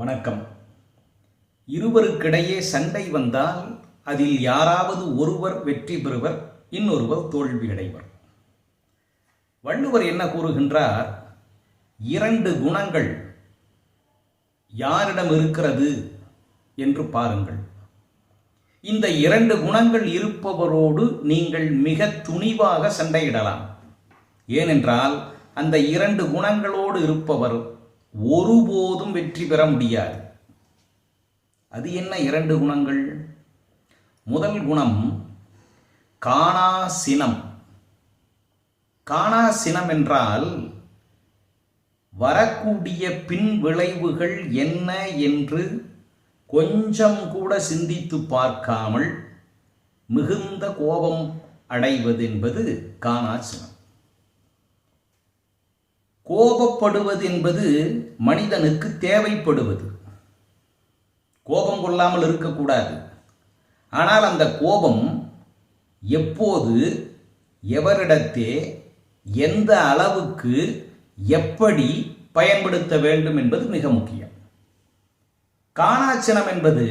வணக்கம். இருவருக்கிடையே சண்டை வந்தால் அதில் யாராவது ஒருவர் வெற்றி பெறுவர் இன்னொருவர் தோல்வி அடைவர். வள்ளுவர் என்ன கூறுகின்றார்? இரண்டு குணங்கள் யாரிடம் இருக்கிறது என்று பாருங்கள். இந்த இரண்டு குணங்கள் இருப்பவரோடு நீங்கள் மிக துணிவாக சண்டையிடலாம். ஏனென்றால் அந்த இரண்டு குணங்களோடு இருப்பவர் ஒருபோதும் வெற்றி பெற முடியாது. அது என்ன இரண்டு குணங்கள்? முதல் குணம் காணா சினம். காணா சினம் என்றால் வரக்கூடிய பின் விளைவுகள் என்ன என்று கொஞ்சம் கூட சிந்தித்து பார்க்காமல் மிகுந்த கோபம் அடைவது என்பது காணா சினம். கோபப்படுவது என்பது மனிதனுக்கு தேவைப்படுவது. கோபம் கொள்ளாமல் இருக்கக்கூடாது. ஆனால் அந்த கோபம் எப்போது எவரிடத்தே எந்த அளவுக்கு எப்படி பயன்படுத்த வேண்டும் என்பது மிக முக்கியம். காணாச்சனம் என்பது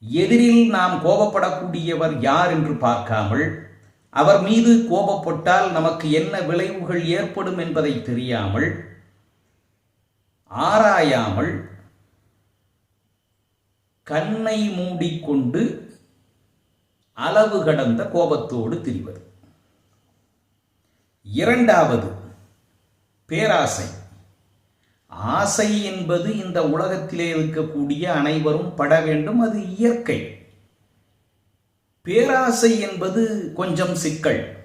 எதிரில் நாம் கோபப்படக்கூடியவர் யார் என்று பார்க்காமல் அவர் மீது கோபப்பட்டால் நமக்கு என்ன விளைவுகள் ஏற்படும் என்பதை தெரியாமல் ஆராயாமல் கண்ணை மூடிக்கொண்டு அளவு கடந்த கோபத்தோடு திரிவது. இரண்டாவது பேராசை. ஆசை என்பது இந்த உலகத்திலே இருக்கக்கூடிய அனைவரும் பட வேண்டும் அது இயற்கை. பேராசை என்பது கொஞ்சம் சிக்கல்.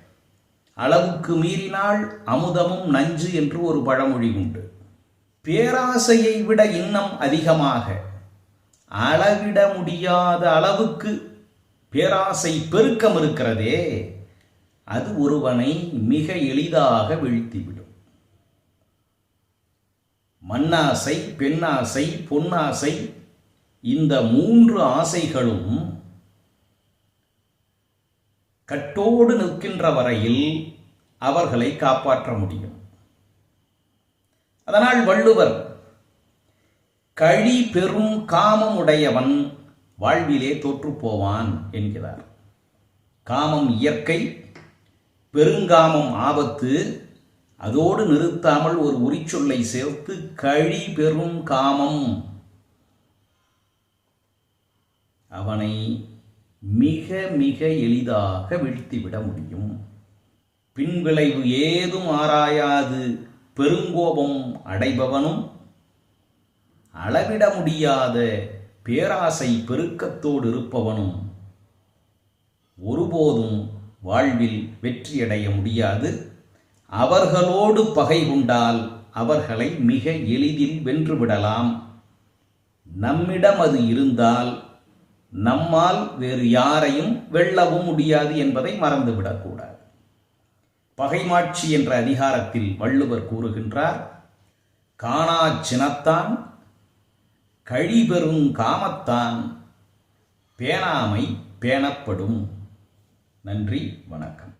அளவுக்கு மீறினால் அமுதமும் நஞ்சு என்று ஒரு பழமொழி உண்டு. பேராசையை விட இன்னும் அதிகமாக. அளவிட முடியாத அளவுக்கு பேராசை பெருக்கம் இருக்கிறதே அது ஒருவனை மிக எளிதாக வீழ்த்திவிடும். மண்ணாசை பெண்ணாசை பொன்னாசை இந்த மூன்று ஆசைகளும் கட்டோடு நிற்கின்ற வரையில் அவர்களை காப்பாற்ற முடியும். அதனால் வள்ளுவர் கழி பெரும் காமம் உடையவன் வாழ்விலே தோற்றுப்போவான் என்கிறார். காமம் இயற்கை பெருங்காமம் ஆபத்து அதோடு நிறுத்தாமல் ஒரு உரிச்சொல்லை சேர்த்து கழி பெரும் காமம் அவனை மிக மிக எளிதாக வீழ்த்திவிட முடியும். பின்விளைவு ஏதும் ஆராயாது. பெருங்கோபம் அடைபவனும் அளவிட முடியாத பேராசை பெருக்கத்தோடு இருப்பவனும் ஒருபோதும் வாழ்வில் வெற்றியடைய முடியாது. அவர்களோடு பகை கொண்டால் அவர்களை மிக எளிதில் வென்றுவிடலாம் நம்மிடம் அது இருந்தால் நம்மால் வேறு யாரையும் வெல்லவும் முடியாது என்பதை மறந்துவிடக்கூடாது. பகைமாட்சி என்ற அதிகாரத்தில் வள்ளுவர் கூறுகின்றார் காணா சினத்தான் கழிபெறும் காமத்தான் பேணாமை பேணப்படும். நன்றி வணக்கம்.